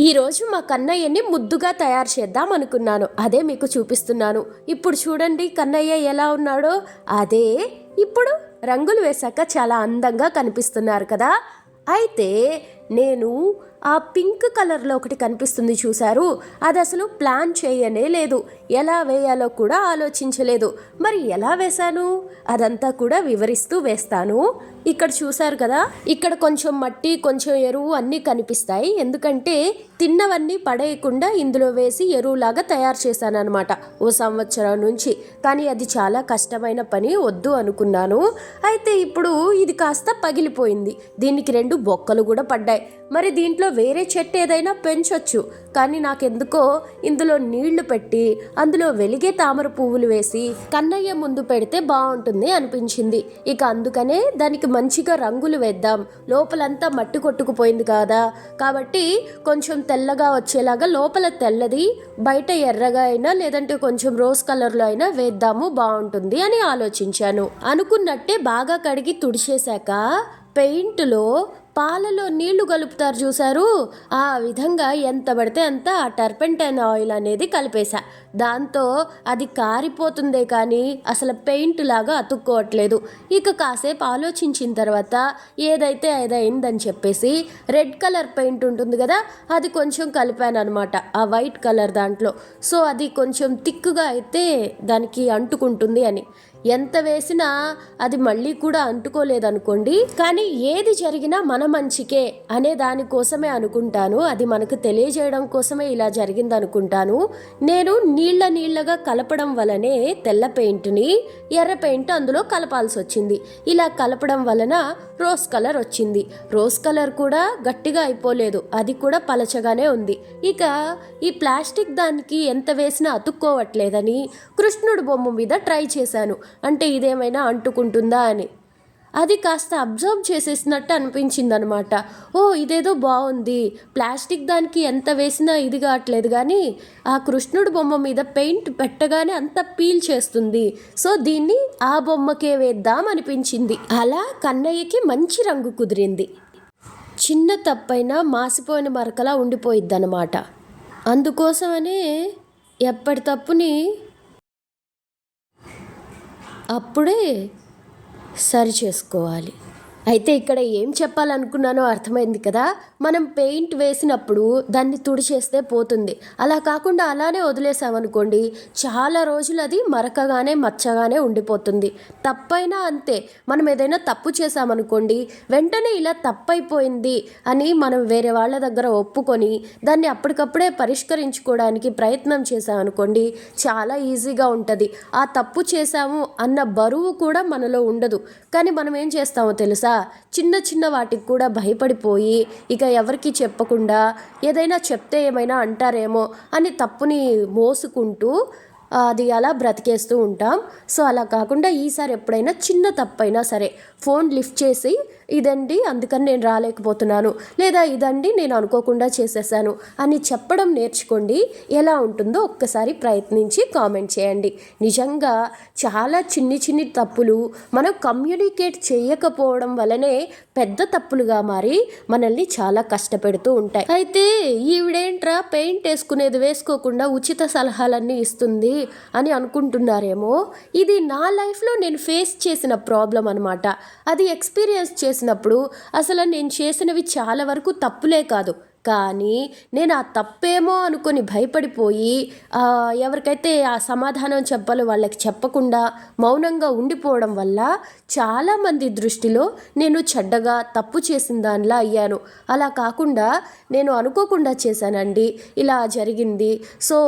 ఈరోజు మా కన్నయ్యని ముద్దుగా తయారు చేద్దాం అనుకున్నాను. అదే మీకు చూపిస్తున్నాను. ఇప్పుడు చూడండి కన్నయ్య ఎలా ఉన్నాడో. అదే ఇప్పుడు రంగులు వేశాక చాలా అందంగా కనిపిస్తున్నారు కదా. అయితే నేను ఆ పింక్ కలర్లో ఒకటి కనిపిస్తుంది చూశారు. అది అసలు ప్లాన్ చేయనే లేదు. ఎలా వేయాలో కూడా ఆలోచించలేదు. మరి ఎలా వేశాను? అదంతా కూడా వివరిస్తూ వేస్తాను. ఇక్కడ చూశారు కదా ఇక్కడ కొంచెం మట్టి కొంచెం ఎరువు అన్నీ కనిపిస్తాయి. ఎందుకంటే తిన్నవన్నీ పడేయకుండా ఇందులో వేసి ఎరువులాగా తయారు చేశాను అనమాట ఓ సంవత్సరం నుంచి. కానీ అది చాలా కష్టమైన పని వద్దు అనుకున్నాను. అయితే ఇప్పుడు ఇది కాస్త పగిలిపోయింది. దీనికి రెండు బొక్కలు కూడా పడ్డాయి. మరి దీంట్లో వేరే చెట్టు ఏదైనా పెంచొచ్చు. కానీ నాకెందుకో ఇందులో నీళ్ళు పెట్టి అందులో వెలిగే తామర పువ్వులు వేసి కన్నయ్య ముందు పెడితే బాగుంటుంది అనిపించింది. ఇక అందుకనే దానికి మంచిగా రంగులు వేద్దాం. లోపలంతా మట్టి కొట్టుకుపోయింది కదా? కాబట్టి కొంచెం తెల్లగా వచ్చేలాగా లోపల తెల్లది బయట ఎర్రగా అయినా లేదంటే కొంచెం రోజ్ కలర్లో అయినా వేద్దాము బాగుంటుంది అని ఆలోచించాను. అనుకున్నట్టే బాగా కడిగి తుడిచేశాక పెయింట్లో పాలలో నీళ్ళు కలుపుతారు చూసారు ఆ విధంగా ఎంత పడితే అంత ఆ టర్పెంటైన్ ఆయిల్ అనేది కలిపేశా. దాంతో అది కారిపోతుందే కానీ అసలు పెయింట్ లాగా అతుక్కోవట్లేదు. ఇక కాసేపు ఆలోచించిన తర్వాత ఏదైతే ఏదైందని చెప్పేసి రెడ్ కలర్ పెయింట్ ఉంటుంది కదా అది కొంచెం కలిపాను అనమాట ఆ వైట్ కలర్ దాంట్లో. సో అది కొంచెం థిక్గా అయితే దానికి అంటుకుంటుంది అని. ఎంత వేసినా అది మళ్ళీ కూడా అంటుకోలేదనుకోండి. కానీ ఏది జరిగినా మన మంచికే అనే దానికోసమే అనుకుంటాను. అది మనకు తెలియజేయడం కోసమే ఇలా జరిగింది అనుకుంటాను నేను నీళ్ళ నీళ్ళగా కలపడం వలనే తెల్ల పెయింట్ని ఎర్ర పెయింట్ అందులో కలపాల్సి వచ్చింది ఇలా కలపడం వలన రోజ్ కలర్ వచ్చింది. రోజ్ కలర్ కూడా గట్టిగా అయిపోలేదు. అది కూడా పలచగానే ఉంది. ఇక ఈ ప్లాస్టిక్ దానికి ఎంత వేసినా అతుక్కోవట్లేదని కృష్ణుడు బొమ్మ మీద ట్రై చేశాను. అంటే ఇదేమైనా అంటుకుంటుందా అని. అది కాస్త అబ్జర్వ్ చేసేసినట్టు అనిపించింది అనమాట ఓ ఇదేదో బాగుంది ప్లాస్టిక్ దానికి ఎంత వేసినా ఇది కావట్లేదు కానీ ఆ కృష్ణుడు బొమ్మ మీద పెయింట్ పెట్టగానే అంత పీల్ చేస్తుంది. సో దీన్ని ఆ బొమ్మకే వేద్దాం అనిపించింది. అలా కన్నయ్యకి మంచి రంగు కుదిరింది. చిన్న తప్పైనా మాసిపోయిన మరకలా ఉండిపోయిద్ది అనమాట అందుకోసమనే ఎప్పటి తప్పుని అప్పుడే సరి చేసుకోవాలి. అయితే ఇక్కడ ఏం చెప్పాలనుకున్నానో అర్థమైంది కదా? మనం పెయింట్ వేసినప్పుడు దాన్ని తుడిచేస్తే పోతుంది. అలా కాకుండా అలానే వదిలేసామనుకోండి చాలా రోజులు అది మరకగానే మచ్చగానే ఉండిపోతుంది. తప్పైనా అంతే మనం ఏదైనా తప్పు చేసామనుకోండి వెంటనే ఇలా తప్పైపోయింది అని మనం వేరే వాళ్ళ దగ్గర ఒప్పుకొని దాన్ని అప్పటికప్పుడే పరిష్కరించుకోవడానికి ప్రయత్నం చేసామనుకోండి చాలా ఈజీగా ఉంటుంది. ఆ తప్పు చేసాము అన్న బరువు కూడా మనలో ఉండదు. కానీ మనం ఏం చేస్తామో తెలుసా? చిన్న చిన్న వాటికి కూడా భయపడిపోయి ఇక ఎవరికి చెప్పకుండా ఏదైనా చెప్తే ఏమైనా అంటారేమో అని తప్పుని మోసుకుంటూ అది అలా బ్రతికేస్తూ ఉంటాం. సో అలా కాకుండా ఈసారి ఎప్పుడైనా చిన్న తప్పైనా సరే ఫోన్ లిఫ్ట్ చేసి ఇదండి అందుకని నేను రాలేకపోతున్నాను. లేదా ఇదండి నేను అనుకోకుండా చేసేసాను అని చెప్పడం నేర్చుకోండి. ఎలా ఉంటుందో ఒక్కసారి ప్రయత్నించి కామెంట్ చేయండి. నిజంగా చాలా చిన్ని చిన్ని తప్పులు మనం కమ్యూనికేట్ చేయకపోవడం వలనే పెద్ద తప్పులుగా మారి మనల్ని చాలా కష్టపెడుతూ ఉంటాయి. అయితే ఈవిడేంట్రా పెయింట్ వేసుకునేది వేసుకోకుండా ఉచిత సలహాలన్నీ ఇస్తుంది అని అనుకుంటున్నారేమో? ఇది నా లైఫ్లో నేను ఫేస్ చేసిన ప్రాబ్లం అనమాట అది ఎక్స్పీరియన్స్ చేసినప్పుడు అసలు నేను చేసినవి చాలా వరకు తప్పులే కాదు. కానీ నేను ఆ తప్పేమో అనుకొని భయపడిపోయి ఎవరికైతే ఆ సమాధానం చెప్పాలో వాళ్ళకి చెప్పకుండా మౌనంగా ఉండిపోవడం వల్ల చాలామంది దృష్టిలో నేను చెడ్డగా తప్పు చేసిన దానిలా అయ్యాను. అలా కాకుండా నేను అనుకోకుండా చేశానండి. ఇలా జరిగింది. సో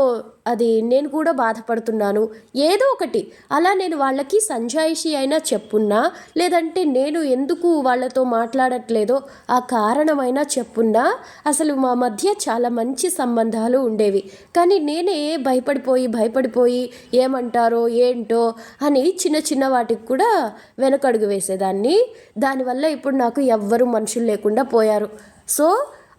అది నేను కూడా బాధపడుతున్నాను. ఏదో ఒకటి. అలా నేను వాళ్ళకి సంజాయిషి అయినా చెప్పున్నా లేదంటే నేను ఎందుకు వాళ్ళతో మాట్లాడట్లేదో ఆ కారణమైనా చెప్పున్నా అసలు మా మధ్య చాలా మంచి సంబంధాలు ఉండేవి. కానీ నేనే భయపడిపోయి భయపడిపోయి ఏమంటారో ఏంటో అని చిన్న చిన్న వాటికి కూడా వెనకడుగు వేసేదాన్ని. దానివల్ల ఇప్పుడు నాకు ఎవ్వరు మనుషులు లేకుండా పోయారు. సో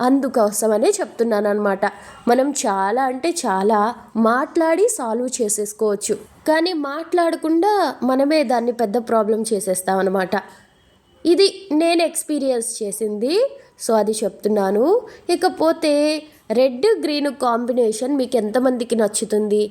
అందుకోసమనే చెప్తున్నాను అనమాట మనం చాలా అంటే చాలా మాట్లాడి సాల్వ్ చేసేసుకోవచ్చు. కానీ మాట్లాడకుండా మనమే దాన్ని పెద్ద ప్రాబ్లం చేసేస్తాం అనమాట ఇది నేను ఎక్స్పీరియన్స్ చేసింది. సో అది చెప్తున్నాను. ఇకపోతే రెడ్ గ్రీన్ కాంబినేషన్ మీకు ఎంతమందికి నచ్చుతుంది?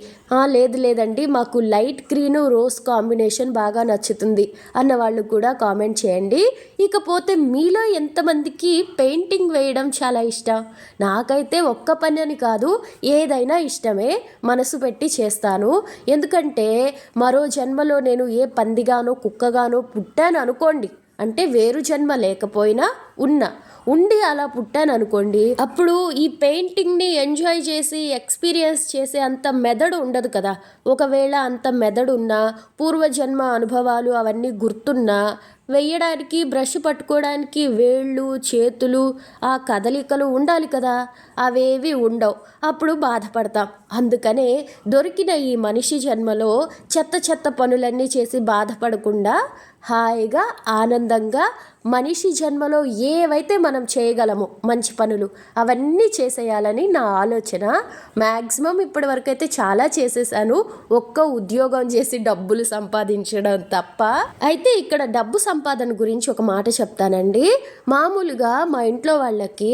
లేదు లేదండి. మాకు లైట్ గ్రీన్ రోజ్ కాంబినేషన్ బాగా నచ్చుతుంది అన్న వాళ్ళు కూడా కామెంట్ చేయండి. ఇకపోతే మీలో ఎంతమందికి పెయింటింగ్ వేయడం చాలా ఇష్టం? నాకైతే ఒక్క పని అని కాదు ఏదైనా ఇష్టమే. మనసు పెట్టి చేస్తాను. ఎందుకంటే మరో జన్మలో నేను ఏ పందిగానో కుక్కగానో పుట్టాను అనుకోండి. అంటే వేరు జన్మ లేకపోయినా ఉన్నా. ఉండి అలా పుట్టాను అనుకోండి అప్పుడు ఈ పెయింటింగ్ని ఎంజాయ్ చేసి ఎక్స్పీరియన్స్ చేసే అంత మెదడు ఉండదు కదా. ఒకవేళ అంత మెదడు ఉన్నా పూర్వజన్మ అనుభవాలు అవన్నీ గుర్తున్నా వెయ్యడానికి బ్రష్ పట్టుకోవడానికి వేళ్ళు చేతులు ఆ కదలికలు ఉండాలి కదా. అవేవి ఉండవు. అప్పుడు బాధపడతాం. అందుకనే దొరికిన ఈ మనిషి జన్మలో చెత్త చెత్త పనులన్నీ చేసి బాధపడకుండా హాయిగా ఆనందంగా మనిషి జన్మలో ఏవైతే మనం చేయగలమో మంచి పనులు అవన్నీ చేసేయాలని నా ఆలోచన. మ్యాక్సిమం ఇప్పటి వరకు అయితే చాలా చేసేసాను. ఒక్క ఉద్యోగం చేసి డబ్బులు సంపాదించడం తప్ప. అయితే ఇక్కడ డబ్బు సంపా సంపాదన గురించి ఒక మాట చెప్తానండి. మామూలుగా మా ఇంట్లో వాళ్ళకి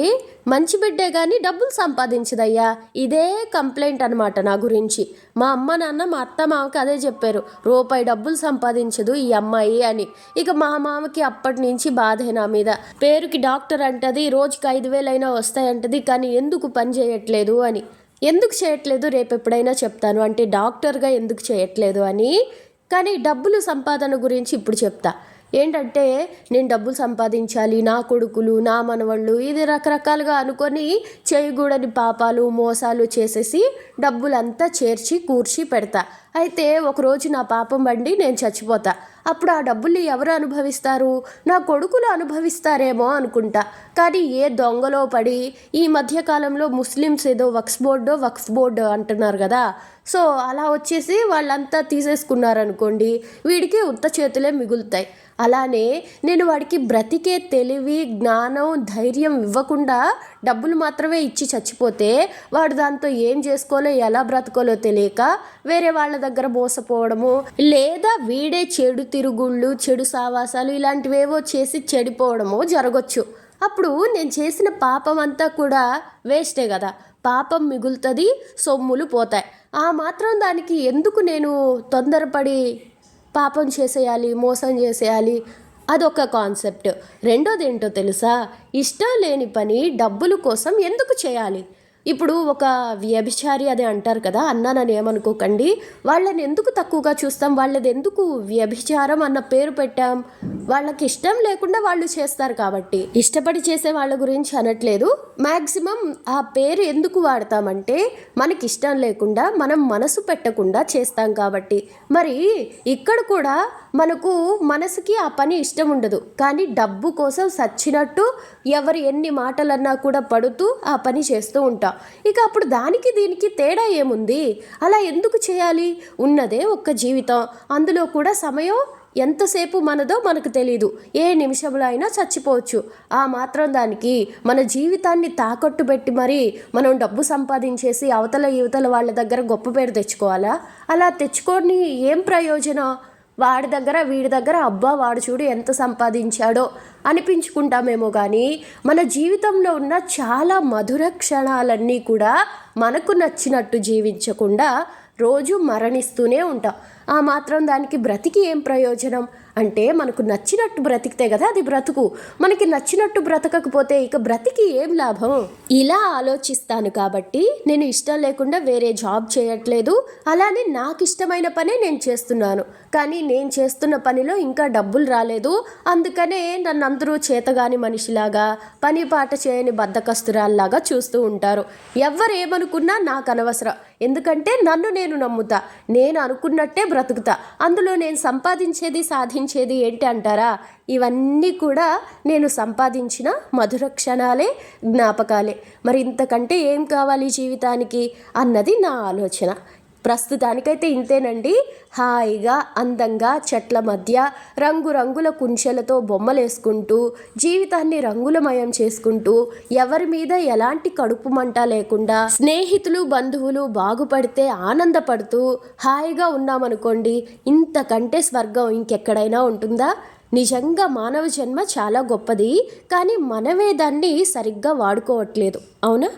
మంచి బిడ్డే కానీ డబ్బులు సంపాదించదయ్యా. ఇదే కంప్లైంట్ అనమాట నా గురించి. మా అమ్మ నాన్న మా అత్త మామకి అదే చెప్పారు. రూపాయి డబ్బులు సంపాదించదు ఈ అమ్మాయి అని. ఇక మా మామకి అప్పటి నుంచి బాధే నా మీద. పేరుకి డాక్టర్ అంటది రోజుకి ఐదు వేలైనా వస్తాయంటది కానీ ఎందుకు పని చేయట్లేదు అని. ఎందుకు చేయట్లేదు? రేపు ఎప్పుడైనా చెప్తాను. అంటే డాక్టర్గా ఎందుకు చేయట్లేదు అని. కానీ డబ్బులు సంపాదన గురించి ఇప్పుడు చెప్తా. ఏంటంటే నేను డబ్బులు సంపాదించాలి నా కొడుకులు నా మనవళ్ళు ఇది రకరకాలుగా అనుకొని చేయకూడని పాపాలు మోసాలు చేసేసి డబ్బులంతా చేర్చి కూర్చి పెడతా. అయితే ఒకరోజు నా పాపం బండి నేను చచ్చిపోతా. అప్పుడు ఆ డబ్బుల్ని ఎవరు అనుభవిస్తారు? నా కొడుకులు అనుభవిస్తారేమో అనుకుంటా. కానీ ఏ దొంగలో పడి ఈ మధ్యకాలంలో ముస్లిమ్స్ ఏదో వక్స్ బోర్డో వక్స్ బోర్డు అంటున్నారు కదా. సో అలా వచ్చేసి వాళ్ళంతా తీసేసుకున్నారనుకోండి వీడికి ఉత్త చేతులే మిగులుతాయి. అలానే నేను వాడికి బ్రతికే తెలివి జ్ఞానం ధైర్యం ఇవ్వకుండా డబ్బులు మాత్రమే ఇచ్చి చచ్చిపోతే వాడు దాంతో ఏం చేసుకోలో ఎలా బ్రతకాలో తెలియక వేరే వాళ్ళ దగ్గర మోసపోవడము లేదా వీడే చెడు తిరుగుళ్ళు చెడు సావాసాలు ఇలాంటివేవో చేసి చెడిపోవడమో జరగచ్చు. అప్పుడు నేను చేసిన పాపం అంతా కూడా వేస్టే కదా. పాపం మిగులుతుంది సొమ్ములు పోతాయి. ఆ మాత్రం దానికి ఎందుకు నేను తొందరపడి పాపం చేసేయాలి మోసం చేసేయాలి? అదొక కాన్సెప్ట్. రెండోది ఏంటో తెలుసా? ఇష్టం లేని పని డబ్బుల కోసం ఎందుకు చేయాలి? ఇప్పుడు ఒక వ్యభిచారి అది అంటారు కదా అన్నానని ఏమనుకోకండి. వాళ్ళని ఎందుకు తక్కువగా చూస్తాం? వాళ్ళది ఎందుకు వ్యభిచారం అన్న పేరు పెట్టాం? వాళ్ళకి ఇష్టం లేకుండా వాళ్ళు చేస్తారు కాబట్టి. ఇష్టపడి చేసే వాళ్ళ గురించి అనట్లేదు. మ్యాక్సిమం ఆ పేరు ఎందుకు వాడతామంటే మనకి ఇష్టం లేకుండా మనం మనసు పెట్టకుండా చేస్తాం కాబట్టి. మరి ఇక్కడ కూడా మనకు మనసుకి ఆ పని ఇష్టం ఉండదు. కానీ డబ్బు కోసం సచ్చినట్టు ఎవరు ఎన్ని మాటలన్నా కూడా పడుతూ ఆ పని చేస్తూ ఉంటాం. ఇక అప్పుడు దానికి దీనికి తేడా ఏముంది? అలా ఎందుకు చేయాలి? ఉన్నదే ఒక్క జీవితం. అందులో కూడా సమయం ఎంతసేపు మనదో మనకు తెలీదు. ఏ నిమిషంలో అయినా చచ్చిపోవచ్చు. ఆ మాత్రం దానికి మన జీవితాన్ని తాకట్టు పెట్టి మరీ మనం డబ్బు సంపాదించేసి అవతల యువతల వాళ్ళ దగ్గర గొప్ప పేరు తెచ్చుకోవాలా? అలా తెచ్చుకొని ఏం ప్రయోజనం? వాడి దగ్గర వీడి దగ్గర అబ్బా వాడు చూడు ఎంత సంపాదించాడో అనిపించుకుంటామేమో కానీ మన జీవితంలో ఉన్న చాలా మధుర క్షణాలన్నీ కూడా మనకు నచ్చినట్టు జీవించకుండా రోజు మరణిస్తూనే ఉంటాం. ఆ మాత్రం దానికి బ్రతికి ఏం ప్రయోజనం? అంటే మనకు నచ్చినట్టు బ్రతికితే కదా అది బ్రతుకు. మనకి నచ్చినట్టు బ్రతకకపోతే ఇక బ్రతికి ఏం లాభం? ఇలా ఆలోచిస్తాను కాబట్టి నేను ఇష్టం లేకుండా వేరే జాబ్ చేయట్లేదు. అలానే నాకు ఇష్టమైన పనే నేను చేస్తున్నాను. కానీ నేను చేస్తున్న పనిలో ఇంకా డబ్బులు రాలేదు. అందుకనే నన్ను అందరూ చేతగాని మనిషిలాగా పని పాట చేయని బద్దకస్తురాల్లాగా చూస్తూ ఉంటారు. ఎవరేమనుకున్నా నాకు అనవసరం. ఎందుకంటే నన్ను నేను నమ్ముతా. నేను అనుకున్నట్టే బ్రతుకుతా. అందులో నేను సంపాదించేది సాధించేది ఏంటి అంటారా? ఇవన్నీ కూడా నేను సంపాదించిన మధుర క్షణాలే జ్ఞాపకాలే. మరి ఇంతకంటే ఏం కావాలి జీవితానికి? అన్నది నా ఆలోచన. ప్రస్తుతానికైతే ఇంతేనండి. హాయిగా అందంగా చెట్ల మధ్య రంగురంగుల కుంచెలతో బొమ్మలేసుకుంటూ జీవితాన్ని రంగులమయం చేసుకుంటూ ఎవరి మీద ఎలాంటి కడుపు మంట లేకుండా స్నేహితులు బంధువులు బాగుపడితే ఆనందపడుతూ హాయిగా ఉన్నామనుకోండి ఇంతకంటే స్వర్గం ఇంకెక్కడైనా ఉంటుందా? నిజంగా మానవ జన్మ చాలా గొప్పది కానీ మనమే దాన్ని సరిగ్గా వాడుకోవట్లేదు. అవునా?